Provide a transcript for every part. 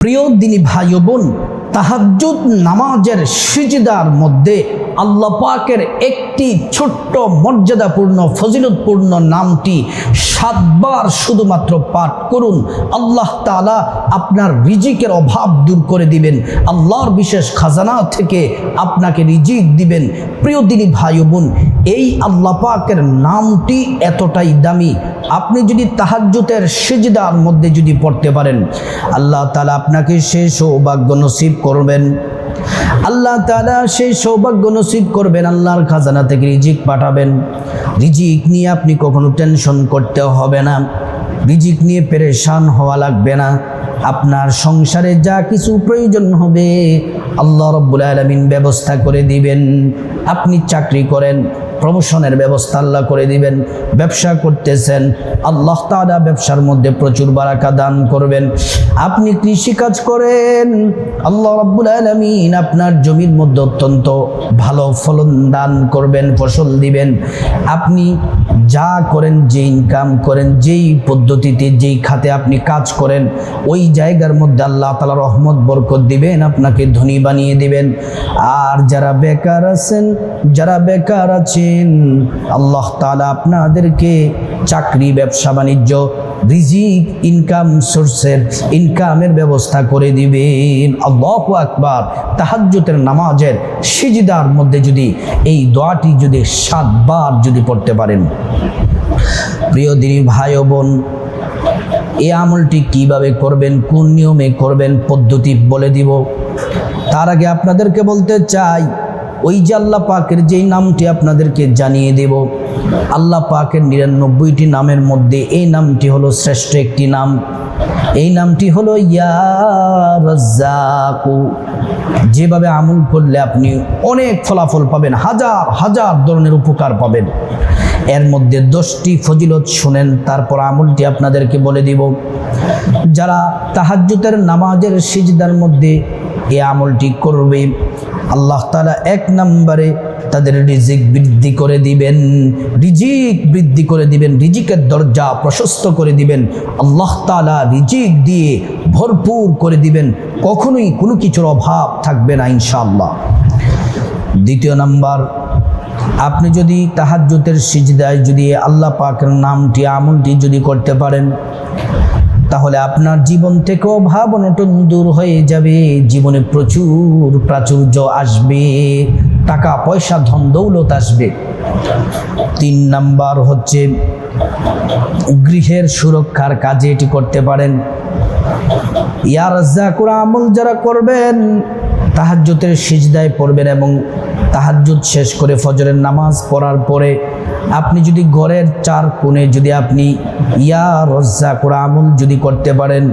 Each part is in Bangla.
প্রিয় দিনী ভাই বোন, তাহাজ্জুদ নামাজের সিজদার মধ্যে আল্লাহ পাকের একটি ছোট্ট মর্যাদাপূর্ণ, ফজিলতপূর্ণ নামটি সাতবার শুধুমাত্র পাঠ করুন। আল্লাহ তাআলা আপনার রিজিকের অভাব দূর করে দিবেন। আল্লাহর বিশেষ খাজানা থেকে আপনাকে রিজিক দিবেন। প্রিয় দিনী ভাই বোন, এই আল্লাহ পাকের নামটি এতটাই দামি। আপনি যদি তাহাজ্জুতের সিজদার মধ্যে যদি পড়তে পারেন, আল্লাহ তালা আপনাকে সেই সৌভাগ্য নসিব করবেন। আল্লাহ তালা সেই সৌভাগ্য নসিব করবেন, আল্লাহর খাজানা থেকে রিজিক পাঠাবেন। রিজিক নিয়ে আপনি কখনো টেনশন করতে হবে না। রিজিক নিয়ে পেরেশান হওয়া লাগবে না। আপনার সংসারে যা কিছু প্রয়োজন হবে, আল্লাহ রব্বুল আলমিন ব্যবস্থা করে দিবেন। আপনি চাকরি করেন প্রমোশনের ব্যবস্থা আল্লাহ করে দিবেন, ব্যবসা করতেছেন, আল্লাহ তাআলা ব্যবসার মধ্যে প্রচুর বারাকা দান করবেন। আপনি কৃষিকাজ করেন, আল্লাহ রাব্বুল আলমিন আপনার জমির মধ্যে অত্যন্ত ভালো ফলন দান করবেন, ফসল দিবেন। আপনি যা করেন যে ইনকাম করেন, যেই পদ্ধতিতে যেই খাতে আপনি কাজ করেন, ওই জায়গার মধ্যে আল্লাহ তালা রহমত, বরকত দিবেন, আপনাকে ধনী বানিয়ে দিবেন। আর যারা বেকার আছেন, যারা বেকার আছেন আল্লাহ তালা আপনাদেরকে চাকরি, ব্যবসা, বাণিজ্য, রিজিক ইনকাম সোর্সের ইনকামের ব্যবস্থা করে দিবেন। আল্লাহ আকবার। তাহাজ্জুতের নামাজের সিজিদার মধ্যে যদি এই দোয়াটি যদি সাতবার যদি পড়তে পারেন। প্রিয় দিনী ভাই বোন এই আমলটি কীভাবে করবেন, কোন নিয়মে করবেন, পদ্ধতি বলে দিব। তার আগে আপনাদেরকে বলতে চাই ওই যে আল্লাহ পাকের যেই নামটি আপনাদেরকে জানিয়ে দেব, আল্লাহ পাকের নিরানব্বইটি নামের মধ্যে এই নামটি হলো শ্রেষ্ঠ একটি নাম। এই নামটি হলো ইয়া রাজ্জাকু। যেভাবে আমল করলে আপনি অনেক ফলাফল পাবেন, হাজার হাজার ধরনের উপকার পাবেন। এর মধ্যে দশটি ফজিলত শুনেন, তারপর আমলটি আপনাদেরকে বলে দিব। যারা তাহাজ্জুতের নামাজের সিজদার মধ্যে এই আমলটি করবে আল্লাহ তালা এক নম্বরে তাদের রিজিক বৃদ্ধি করে দিবেন। রিজিক বৃদ্ধি করে দিবেন, রিজিকের দরজা প্রশস্ত করে দিবেন। আল্লাহ তালা রিজিক দিয়ে ভরপুর করে দিবেন। কখনোই কোনো কিছুর অভাব থাকবে না ইনশাআল্লাহ। দ্বিতীয় নাম্বার, আপনি যদি তাহাজ্জুতের সিজদায় যদি আল্লাহ পাকের নামটি আমলটি যদি করতে পারেন তাহলে আপনার জীবন থেকে অভাব অনটন দূর হয়ে যাবে। জীবনে প্রচুর প্রাচুর্য আসবে। টাকা, পয়সা, ধন, দৌলত আসবে। তিন নাম্বার হচ্ছে গৃহের সুরক্ষার কাজে এটি করতে পারেন। ইয়ার জাকুর আমল যারা করবেন তাহাজ্জুতের সিজদায় পড়বেন এবং তাহাজ্জুদ শেষ করে ফজরের নামাজ পড়ার পরে আপনি যদি ঘরের চার কোণে যদি আপনি ইয়া রজ্জা করে আমল যদি করতে পারেন,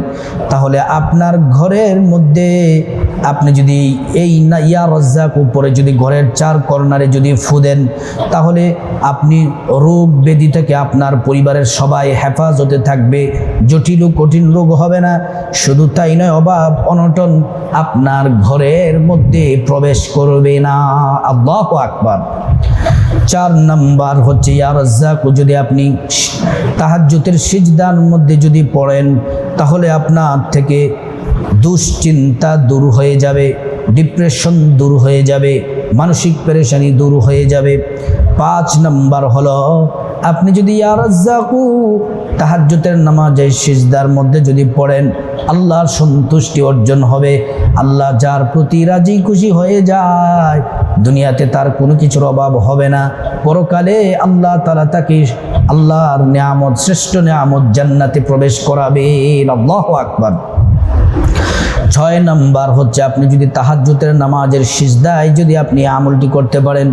তাহলে আপনার ঘরের মধ্যে আপনি যদি এই না ইয়া রজ্জাক উপরে যদি ঘরের চার কর্নারে যদি ফুদেন তাহলে আপনি রোগ ব্যাধি থেকে আপনার পরিবারের সবাই হেফাজতে থাকবে। জটিল ও কঠিন রোগ হবে না। শুধু তাই নয়, অভাব, অনটন আপনার ঘরের মধ্যে প্রবেশ করবে না। আল্লাহ আকবার। চার নাম্বার হচ্ছে ইয়ারজ্জাক যদি আপনি তাহাজ্যতের সিজদার মধ্যে যদি পড়েন, তাহলে আপনার থেকে দুশ্চিন্তা দূর হয়ে যাবে, ডিপ্রেশন দূর হয়ে যাবে, মানসিক পেরেশানি দূর হয়ে যাবে। পাঁচ নাম্বার হলো আপনি যদি ইয়ারজ্জাকু তাহাজ্জুতের নামাজের সিজদার মধ্যে যদি পড়েন, আল্লাহর সন্তুষ্টি অর্জন হবে। আল্লাহ যার প্রতি রাজি খুশি হয়ে যায়, দুনিয়াতে তার কোনো কিছুর অভাব হবে না। পরকালে আল্লাহ তারা তাকে আল্লাহর নিয়ামত, শ্রেষ্ঠ নিয়ামত জান্নাতে প্রবেশ করাবেন। আল্লাহ আকবার। ছয় নম্বর হচ্ছে আপনি যদি তাহাজ্জুতের নামাজের সিজদায় যদি আপনি আমলটি করতে পারেন,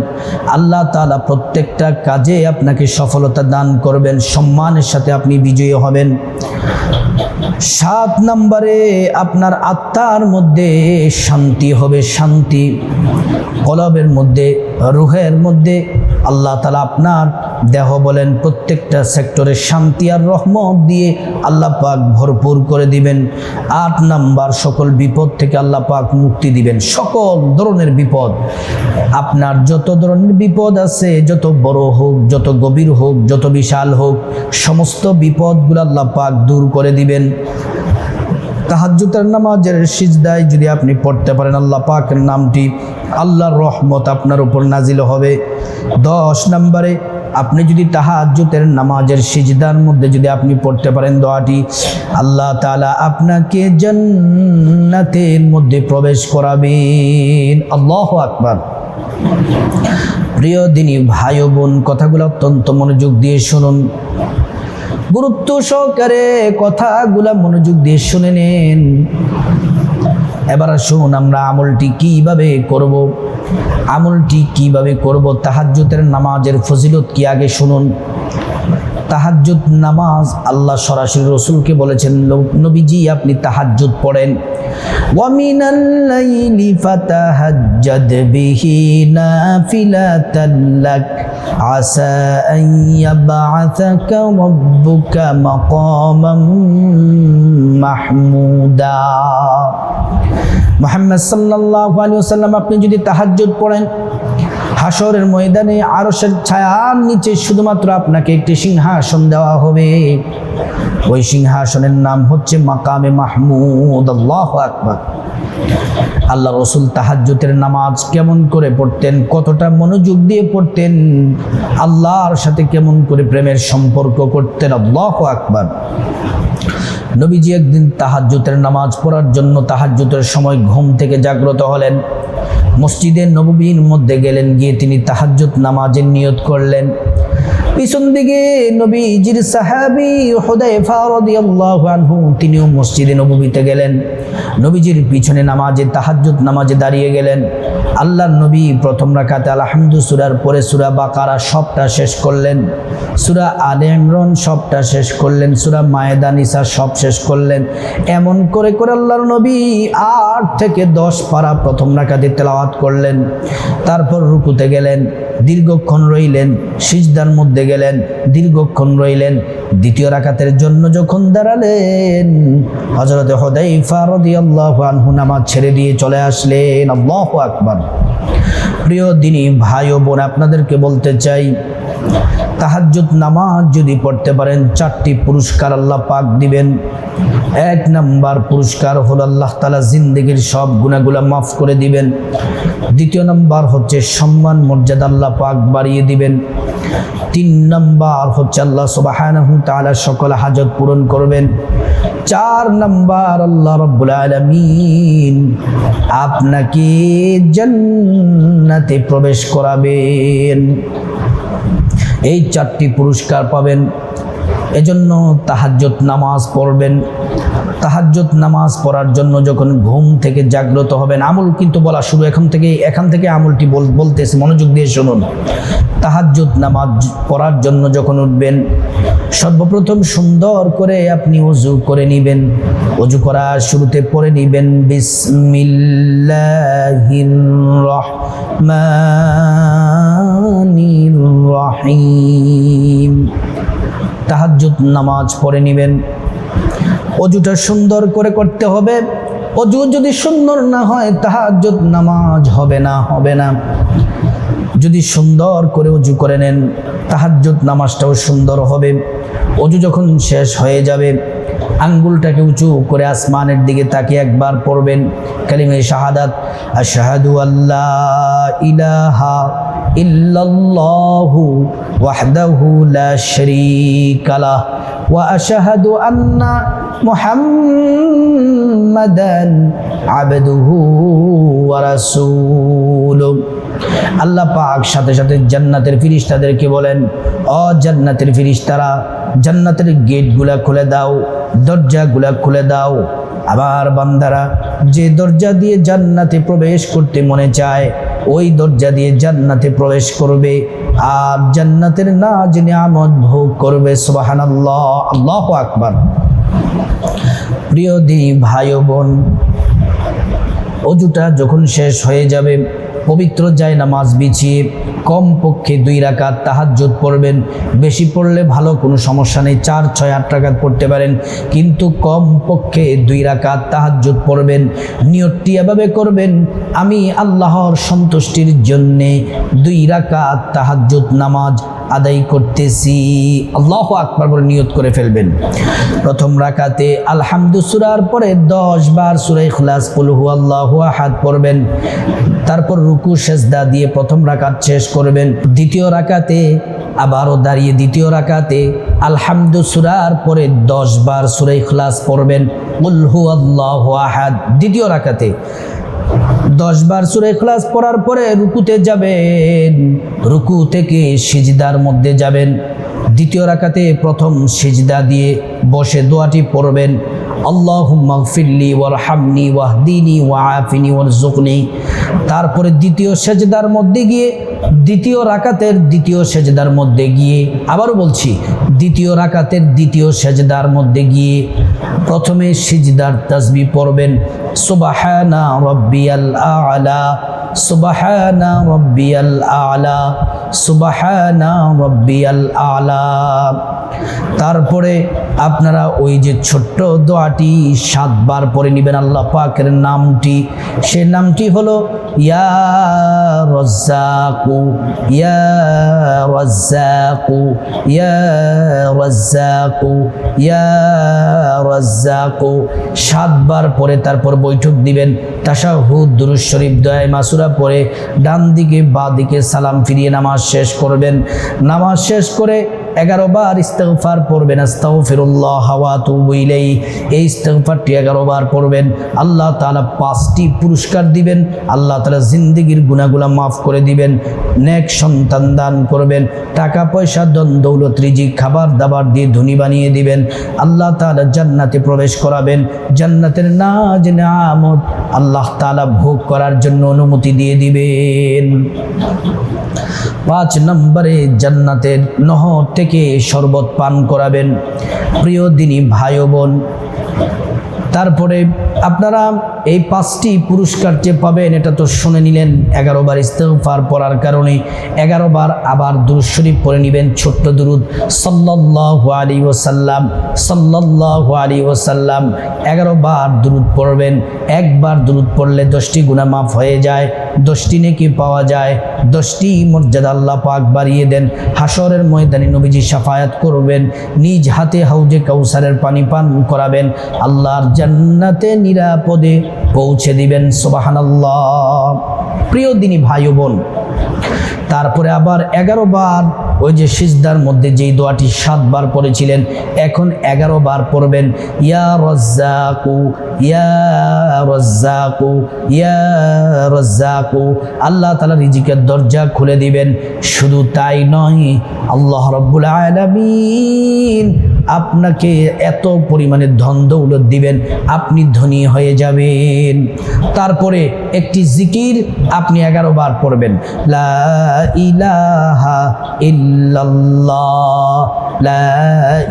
আল্লাহ তালা প্রত্যেকটা কাজে আপনাকে সফলতা দান করবেন, সম্মানের সাথে আপনি বিজয়ী হবেন। সাত নম্বরে আপনার আত্মার মধ্যে শান্তি হবে, শান্তি। কলবের মধ্যে, রুহের মধ্যে। আল্লাহ তালা আপনার দেহ বলেন, প্রত্যেকটা সেক্টরে শান্তি আর রহমত দিয়ে আল্লাহ পাক ভরপুর করে দিবেন। আট নাম্বার, সকল বিপদ থেকে আল্লাহ পাক মুক্তি দিবেন। সকল ধরনের বিপদ। আপনার যত ধরনের বিপদ আছে, যত বড় হোক, যত গভীর হোক, যত বিশাল হোক, সমস্ত বিপদগুলো আল্লাহ পাক দূর করে দিবেন। তাহাজ্জুতের নামাজের সিজদায় যদি আপনি পড়তে পারেন, আল্লাহ পাকের নামটি, আল্লাহর রহমত আপনার উপর নাজিল হবে। দশ নম্বরে, আপনি যদি তাহাজ্জুতের নামাজের সিজদার মধ্যে যদি আপনি পড়তে পারেন দোয়াটি, আল্লাহ তাআলা আপনাকে জান্নাতের মধ্যে প্রবেশ করাবেন। আল্লাহ আকবার। প্রিয় দিনী ভাই বোন, কথাগুলো অত্যন্ত মনোযোগ দিয়ে শুনুন। গুরুত্ব সহকারে কথাগুলা মনোযোগ দিয়ে শুনে নেন। এবার আসুন আমরা আমলটি কীভাবে করব? আমলটি কীভাবে করব? তাহাজ্যতের নামাজের ফজিলত কি? আগে শুনুন। তাহাজুদ নামাজ আল্লাহ সরাসরি রসুলকে বলেছেন নবীজি, আপনি তাহাজুদ পড়েন। ওয়ামিনাল লাইলি ফাতাহাজ্জাদ বিহি নাফিলাতান লাক। আসা আন মাহমুদা। মোহাম্মদ সাল্লাল্লাহু আলাইহি ওয়াসাল্লাম, আপনি যদি তাহাজ্জুদ পড়েন হাসরের ময়দানে আরশের ছায়ার নিচে শুধুমাত্র আপনাকে একটি সিংহাসন দেওয়া হবে। ওই সিংহাসনের নাম হচ্ছে মাকামে মাহমুদ। আল্লাহ আকবার। আল্লাহ রসুল তাহাজ্জুতের নামাজ কেমন করে পড়তেন, কতটা মনোযোগ দিয়ে পড়তেন, আল্লাহর সাথে কেমন করে প্রেমের সম্পর্ক করতেন, আল্লাহ আকবার। নবীজি একদিন তাহাজ্জুতের নামাজ পড়ার জন্য তাহাজ্জুতের সময় ঘুম থেকে জাগ্রত হলেন। মসজিদে নববীর মধ্যে গেলেন গিয়ে তিনি তাহাজ্জুদ নামাজের নিয়ত করলেন। পিছন দিকে নবীজির সাহাবি হুদায়ফা রাদিয়াল্লাহু আনহু, তিনিও মসজিদে নববীতে গেলেন। নবীজির পিছনে নামাজে তাহাজ্জুদ নামাজে দাঁড়িয়ে গেলেন। আল্লাহর নবী প্রথম রাকাতে আলহামদু সুরার পরে সুরা বাকারা সবটা শেষ করলেন। সুরা আলে সবটা শেষ করলেন। সুরা মায়েদা নিসা সব শেষ করলেন। এমন করে করে আল্লাহর নবী আট থেকে দশ পারা প্রথম রাকাতে তেলাওয়াত করলেন। তারপর রুকুতে গেলেন। দীর্ঘক্ষণ রইলেন সিজদার মধ্যে গেলেন দীর্ঘক্ষণ রইলেন দ্বিতীয় রাকাতের জন্য যখন দাঁড়ালেন হজরত হদাইফা রাদিয়াল্লাহু আনহু নামাজ ছেড়ে দিয়ে চলে আসলেন। আল্লাহ আকবার। প্রিয় দিনী ভাই ও বোন, আপনাদেরকে বলতে চাই, তাহাজ্জুদ নামাজ যদি পড়তে পারেন, চারটি পুরস্কার আল্লাহ পাক দিবেন। এক নাম্বার পুরস্কার হল আল্লাহ তালা জিন্দগির সব গুণাগুলা মাফ করে দিবেন। দ্বিতীয় নাম্বার হচ্ছে সম্মান, মর্যাদা আল্লাহ পাক বাড়িয়ে দিবেন। তিন নাম্বার হচ্ছে আল্লাহ সুবাহানহু তাআলা সকল হাজত পূরণ করবেন। চার নাম্বার, আল্লাহ রব্বুল আলামিন আপনাকে জান্নাতে প্রবেশ করাবেন। এই চারটি পুরস্কার পাবেন। এজন্য তাহাজ্জত নামাজ পড়বেন। তাহাজ্জত নামাজ পড়ার জন্য যখন ঘুম থেকে জাগ্রত হবেন, আমল কিন্তু বলা শুরু, এখন থেকে, এখান থেকে আমলটি বল, বলতেছে, মনোযোগ দিয়ে শুনুন। তাহাজ্জত নামাজ পড়ার জন্য যখন উঠবেন, সর্বপ্রথম সুন্দর করে আপনি উজু করে নিবেন। অজু করার শুরুতে পড়ে নিবেন, বিসমিল্লাহির নামাজ পড়ে নেবেন। অজুটা সুন্দর করে করতে হবে। অজু যদি সুন্দর না হয়, তাহাজ্জুদ নামাজ হবে না হবে না। যদি সুন্দর করে অজু করে নেন, তাহাজ্জুদ নামাজটাও সুন্দর হবে। অজু যখন শেষ হয়ে যাবে, আঙ্গুলটাকে উঁচু করে আসমানের দিকে তাকিয়ে একবার পড়বেন। কালিমে শাহাদাত, আশহাদু আল্লাহ ইলাহা ইল্লাল্লাহু ওয়াহদাহু লা শারীকা লাহ ওয়া আশহাদু আন্না মুহাম্মাদান আবদুহু আল্লাহ পাক সাথে সাথে জান্নাতের ফিরিস্তাদেরকে বলেন, অ জান্নাতের ফিরিস্তারা, জান্নাতের গেটগুলা খুলে দাও, দরজাগুলা খুলে দাও। আবার বান্দারা, যে দরজা দিয়ে জান্নাতে প্রবেশ করতে মনে চায় ওই দরজা দিয়ে জান্নাতে প্রবেশ করবে। আর জান্নাতের না যিনি আমদ ভোগ করবে সোহান আল্লাহ আল্লাহ আকবার। প্রিয় দি ভাই বোন, অজুটা যখন শেষ হয়ে যাবে, পবিত্র যায় নামাজ বিছিয়ে কম পক্ষে দুই রাকাত তাহাজ্জুদ পড়বেন। বেশি পড়লে ভালো, কোনো সমস্যা নেই। চার, ছয়, আট রাকাত পড়তে পারেন। কিন্তু কম পক্ষে দুই রাকাত তাহাজ্জুদ পড়বেন। নিয়তটি এভাবে করবেন, আমি আল্লাহর সন্তুষ্টির জন্যে দুই রাকাত তাহাজ্জুদ নামাজ আদায় করতেছি। আল্লাহ আকবার বলে নিয়ত করে ফেলবেন। প্রথম রাকাতে আলহামদু সুরার পরে দশ বার সুরাই খুলাস কুলহু আল্লাহ আহাদ পড়বেন। তারপর রুকু, সেজদা দিয়ে প্রথম রাকাত শেষ করবেন। দ্বিতীয় রাকাতে আবারও দাঁড়িয়ে দ্বিতীয় রাকাতে আলহামদু সুরার পরে দশ বার সুরাই খুলাস পড়বেন। উল্হু আল্লাহ আহাদ। দ্বিতীয় রাকাতে দশ বার সুরে ক্লাস পড়ার পরে রুকুতে যাবেন। রুকু থেকে সিজদার মধ্যে যাবেন। দ্বিতীয় রাকাতে প্রথম সিজদা দিয়ে বসে দোয়াটি পড়বেন। আল্লাহ মাগফিল্লি ওয়ারহামনি ওয়াহদিনি ওয়াআফিনি ওয়ারজুকনি তারপরে দ্বিতীয় সেজদার মধ্যে গিয়ে, দ্বিতীয় রাকাতের দ্বিতীয় সেজদার মধ্যে গিয়ে, আবারও বলছি, দ্বিতীয় রাকাতের দ্বিতীয় সেজদার মধ্যে গিয়ে প্রথমে সিজদার তাসবি পড়বেন, সুবাহানা রব্বিয়াল আলা। সুবাহানা রব্বিয়াল আলা, সুবাহানা রব্বিয়াল আলা। তারপরে আপনারা ওই যে ছোট্ট দোয়াটি সাতবার পরে নেবেন আল্লাহ পাকের নামটি। সে নামটি হলো, ইয়া রজ্জাকু ইয়া রজ্জাকু ইয়া রজ্জাকু ইয়া রজ্জাকু। সাতবার পরে তারপর বৈঠক দিবেন, তাশাহুদ দুরুজ শরীফ, দয়ায় মাসুরা পরে ডান দিকে বা দিকে সালাম ফিরিয়ে নামাজ শেষ করবেন। নামাজ শেষ করে এগারো বার ইস্তেগফার পড়বেন, আস্তাগফিরুল্লাহ হাওয়া তুবুইলেই এই ইস্তেগফারটি এগারো বার পড়বেন। আল্লাহ তাআলা পাঁচটি পুরস্কার দিবেন। আল্লাহ তালা জিন্দিগির গুণাগুলা মাফ করে দিবেন। নেক সন্তান দান করবেন। টাকা পয়সা দন দৌলত, রিজিক, খাবার দাবার দিয়ে ধনী বানিয়ে দিবেন। আল্লাহ তালা জান্নাতে প্রবেশ করাবেন। জান্নাতের নাজ, নেয়ামত আল্লাহ তাআলা ভোগ করার জন্য অনুমতি দিয়ে দিবেন। পাঁচ নম্বরে জান্নাতের নহর থেকে শরবত পান করাবেন। প্রিয় দিনী ভাই বোন তারপরে আপনারা এই পাঁচটি পুরস্কার যে পাবেন, এটা তো শুনে নিলেন এগারো বার ইস্তেগফার পড়ার কারণে, এগারো বার আবার দুরুদ শরীফ পড়ে নেবেন ছোট্ট দুরুদ। সাল্লাল্লাহু আলী ওসাল্লাম সাল্লাল্লাহু আলী ওসাল্লাম এগারো বার দুরুদ পড়বেন। একবার দুরুদ পড়লে দশটি গুণা মাফ হয়ে যায়, দশটি নেকি পাওয়া যায়, দশটি মর্যাদা আল্লাহ পাক বাড়িয়ে দেন। হাসরের ময়দানে নবীজি সাফায়াত করবেন, নিজ হাতে হাউজে কাউসারের পানি পান করাবেন। আল্লাহর জান্নাতে নিরাপদে পৌঁছে দিবেন, সুবহানাল্লাহ। প্রিয় দিনী ভাই বোন, তারপরে আবার এগারো বার ওই যে সিজদার মধ্যে যেই দোয়াটি সাতবার পড়েছিলেন, এখন এগারো বার পড়বেন, ইয়া রজ্জাকু ইয়া রজ্জাকু ইয়া রজ্জাকু। আল্লাহ তালা রিজিকের দরজা খুলে দিবেন, শুধু তাই নয়, আল্লাহ রব্বুল আলামিন আপনাকে এত পরিমাণে ধন দৌলত দিবেন, আপনি ধনী হয়ে যাবেন। তারপরে একটি জিকির আপনি এগারো বার পড়বেন। লা ইলাহা লা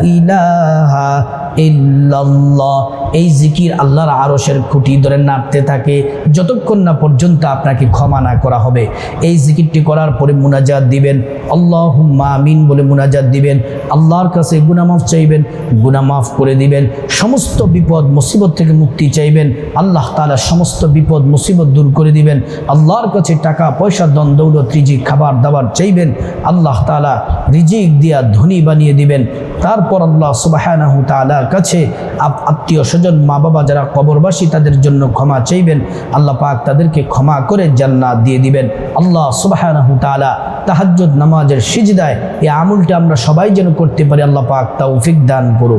ইলাহা ইল্লাল্লাহ। এই জিকির আল্লাহর আরশের খুঁটি ধরে নাড়তে থাকে। যতক্ষণ না পর্যন্ত আপনাকে ক্ষমা না করা হবে। এই জিকিরটি করার পরে মুনাজাত দিবেন। আল্লাহ আমিন বলে মুনাজাত দিবেন। আল্লাহর কাছে গুনামাফ চাইবেন, গুনামাফ করে দিবেন। সমস্ত বিপদ, মুসিবত থেকে মুক্তি চাইবেন। আল্লাহ তালা সমস্ত বিপদ, মুসিবত দূর করে দিবেন। আল্লাহর কাছে টাকা, পয়সা দন দৌলত, রিজিক, খাবার, দাবার চাইবেন। আল্লাহ তালা রিজিক দিয়া ধনী বানিয়ে দিবেন। তারপর আল্লাহ সুবাহ তালার কাছে আত্মীয় স্বজন মা বাবা যারা কবরবাসী তাদের জন্য ক্ষমা চাইবেন, আল্লাহ পাক তাদেরকে ক্ষমা করে জান্নাত দিয়ে দিবেন। আল্লাহ সুবাহ তালা তাহাজ্জুদ নামাজের সিজদায় এই আমলটা আমরা সবাই যেন করতে পারি, আল্লাহ পাক তৌফিক দান করুন।